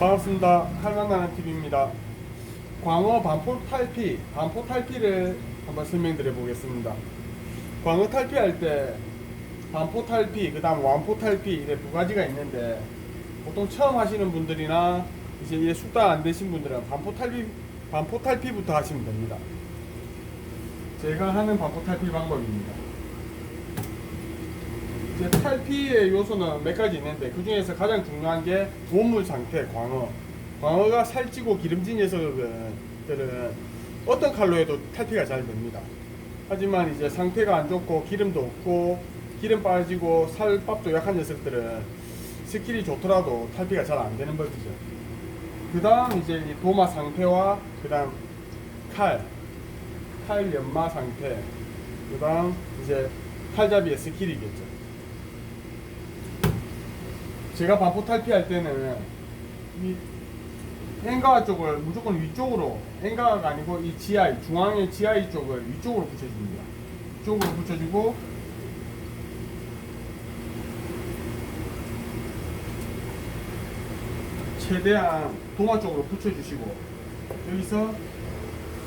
반갑습니다. 할만나는 TV입니다. 광어 반포 탈피, 반포 탈피를 한번 설명드려 보겠습니다. 광어 탈피할 때 반포 탈피, 그 다음 완포 탈피 이렇게 두 가지가 있는데 보통 처음 하시는 분들이나 이제 숙달 안 되신 분들은 반포 탈피, 반포 탈피부터 하시면 됩니다. 제가 하는 반포 탈피 방법입니다. 탈피의 요소는 몇 가지 있는데 그 중에서 가장 중요한 게 몸물 상태, 광어. 광어가 살찌고 기름진 녀석들은 어떤 칼로 해도 탈피가 잘 됩니다. 하지만 이제 상태가 안 좋고 기름도 없고 기름 빠지고 살밥도 약한 녀석들은 스킬이 좋더라도 탈피가 잘 안 되는 법이죠. 그 다음 이제 이 도마 상태와 그 다음 칼, 칼 연마 상태, 그 다음 이제 칼잡이의 스킬이겠죠. 제가 반포 탈피할 때는 이 엔가와 쪽을 무조건 위쪽으로 엔가가 아니고 이 지하이 중앙의 지하이 쪽을 위쪽으로 붙여줍니다. 위쪽으로 붙여주고 최대한 도마 쪽으로 붙여주시고 여기서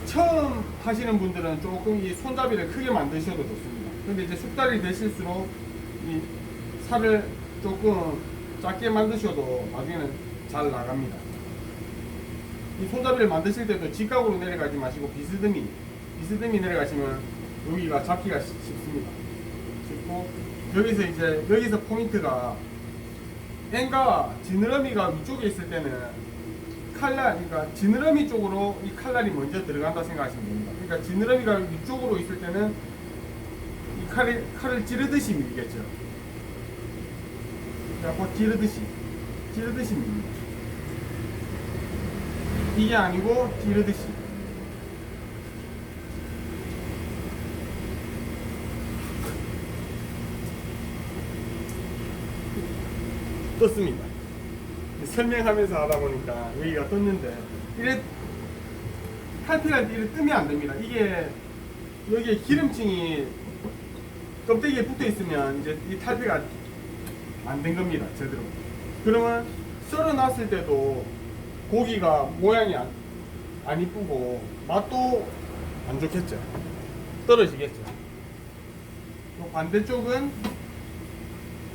처음 하시는 분들은 조금 이 손잡이를 크게 만드셔도 좋습니다. 근데 이제 숙달이 되실수록 이 살을 조금 작게 만드셔도 나중에는 잘 나갑니다. 이 손잡이를 만드실 때도 직각으로 내려가지 마시고 비스듬히 비스듬히 내려가시면 여기가 잡기가 쉽- 쉽습니다. 쉽고 여기서 이제 여기서 포인트가 엔가 지느러미가 위쪽에 있을 때는 칼날 그러니까 지느러미 쪽으로 이 칼날이 먼저 들어간다 생각하시면 됩니다. 그러니까 지느러미가 위쪽으로 있을 때는 이 칼을 칼을 찌르듯이 밀겠죠. 그래갖고 찌르듯이 찌르듯이 밀니다. 이게 아니고 찌르듯이. 떴습니다. 설명하면서 하다 보니까 여기가 떴는데 이래 탈피할 때 이래 뜨면 안 됩니다. 이게 여기에 기름층이 껍데기에 붙어 있으면 이제 이 탈피가 안 된 겁니다. 제대로. 그러면 썰어 놨을 때도 고기가 모양이 안, 안 이쁘고 맛도 안 좋겠죠. 떨어지겠죠. 또 반대쪽은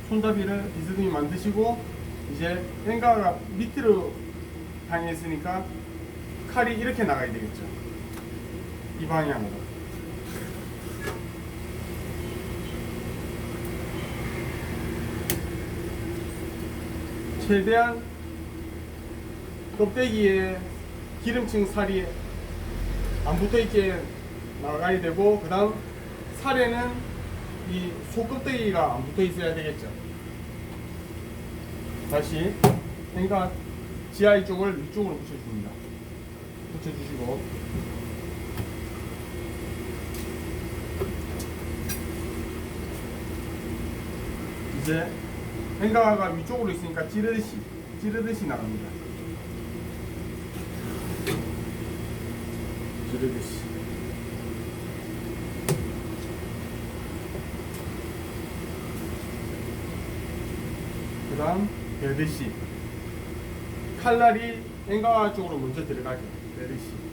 손잡이를 비스듬히 만드시고 이제 엔가가 밑으로 향해 있으니까 칼이 이렇게 나가야 되겠죠. 이 방향으로. 최대한 껍데기에 기름층 살이 안 붙어 있게 나가야 되고 그 다음 살에는 이 속껍데기가 안 붙어 있어야 되겠죠. 다시 그러니까 지하 이 쪽을 위쪽으로 붙여줍니다. 붙여주시고 이제 행가가 위쪽으로 있으니까 찌르듯이 찌르듯이 나갑니다. 찌르듯이. 그 다음 베르시 칼날이 엔가와 쪽으로 먼저 들어가게 베르시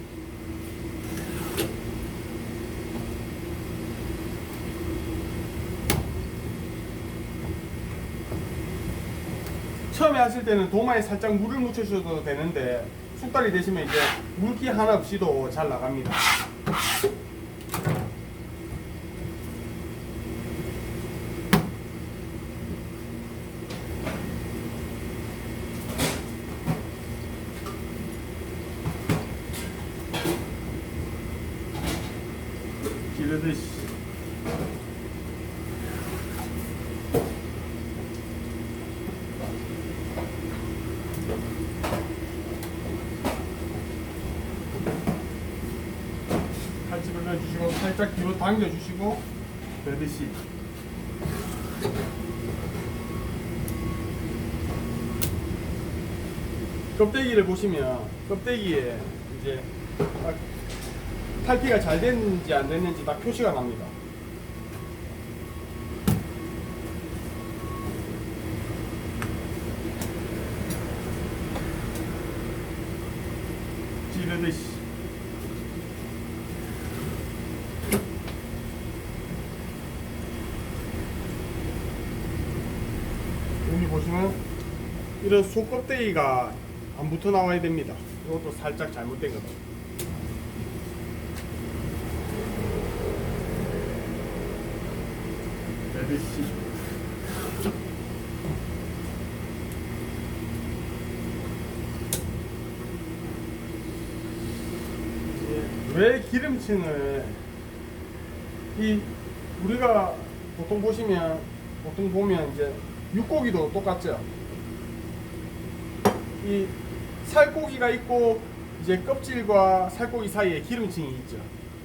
처음에 하실 때는 도마에 살짝 물을 묻혀주셔도 되는데 숙달이 되시면 이제 물기 하나 없이도 잘 나갑니다. 기르듯이 넣어주시고 살짝 뒤로 당겨주시고 베듯이 껍데기를 보시면 껍데기에 이제 딱 탈피가 잘 됐는지 안 됐는지 딱 표시가 납니다. 이러듯이. 여기 보시면 이런 속껍데기가 안 붙어 나와야 됩니다. 이것도 살짝 잘못된 거다. 이러듯이. 왜 기름층을 이 우리가 보통 보시면 보통 보면 이제 육고기도 똑같죠. 이 살코기가 있고 이제 껍질과 살코기 사이에 기름층이 있죠.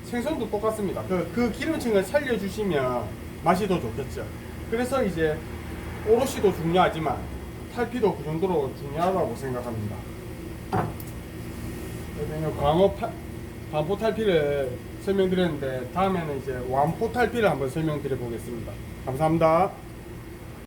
생선도 똑같습니다. 그, 그 기름층을 살려주시면 맛이 더 좋겠죠. 그래서 이제 오롯이도 중요하지만 탈피도 그 정도로 중요하다고 생각합니다. 광어 파, 반포 탈피를 설명드렸는데 다음에는 이제 완포 탈피를 한번 설명드려 보겠습니다. 감사합니다.